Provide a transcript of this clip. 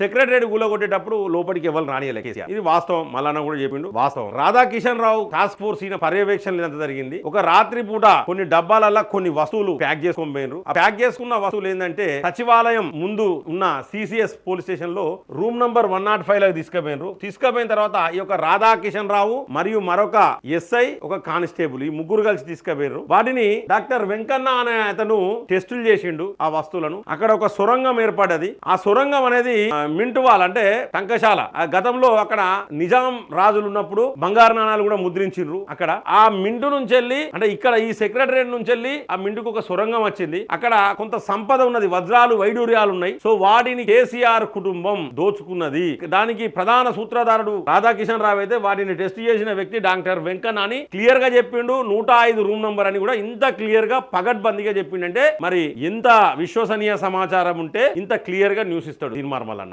Secretary కూలగొట్టేటప్పుడు లోపలికి ఎవరు రానియలే కేసీఆర్. ఇది వాస్తవం. మల్లన్న కూడా చెప్పిండు. వాస్తవం. రాధాకిషన్ రావు టాస్క్ ఫోర్స్ ఈయన పర్యవేక్షణ జరిగింది. ఒక రాత్రి పూట కొన్ని డబ్బాలల్లో కొన్ని వస్తువులు ప్యాక్ చేసుకొని పోయినరు ఆ ప్యాక్ చేసుకున్న వస్తువులు ఏంటంటే సచివాలయం ముందు ఉన్న సిసిఎస్ పోలీస్ స్టేషన్లో రూమ్ నంబర్ వన్ నాట్ ఫైవ్లో తీసుకుపోయినరు తీసుకుపోయిన తర్వాత ఈ యొక్క రాధాకిషన్ రావు మరియు మరొక ఎస్ఐ ఒక కానిస్టేబుల్ ఈ ముగ్గురు కలిసి తీసుకుపోయారు వాటిని డాక్టర్ వెంకన్న అనే అతను టెస్టులు చేసిండు ఆ వస్తువులను. అక్కడ ఒక సొరంగం ఏర్పడ్డది. ఆ సొరంగం అనేది ఆ, మింటు అంటే టంకశాల. ఆ గతంలో అక్కడ నిజాం రాజులు ఉన్నప్పుడు బంగారు నాణాలు కూడా ముద్రించిండ్రు అక్కడ. ఆ మింటు నుంచి వెళ్ళి అంటే ఇక్కడ ఈ సెక్రటరేట్ నుంచి వెళ్ళి ఆ మింటుకు ఒక సొరంగం వచ్చింది. అక్కడ కొంత సంపద ఉన్నది వజ్రాలు వైడూర్యాలు ఉన్నాయి. సో వాటిని కేసీఆర్ కుటుంబం దోచుకున్నది. దానికి ప్రధాన సూత్రధారుడు రాధాకిషన్ రావు అయితే వాటిని టెస్ట్ చేసిన వ్యక్తి డాక్టర్ వెంకన్న అని క్లియర్గా చెప్పిండు. నూట ఐదు రూమ్ నంబర్ అని కూడా ఇంత క్లియర్గా పగడ్బందీగా చెప్పిండంటే మరి ఎంత విశ్వసనీయ సమాచారం ఉంటే ఇంత క్లియర్గా న్యూస్ ఇస్తాడు. తీర్మార్మల్ అన్న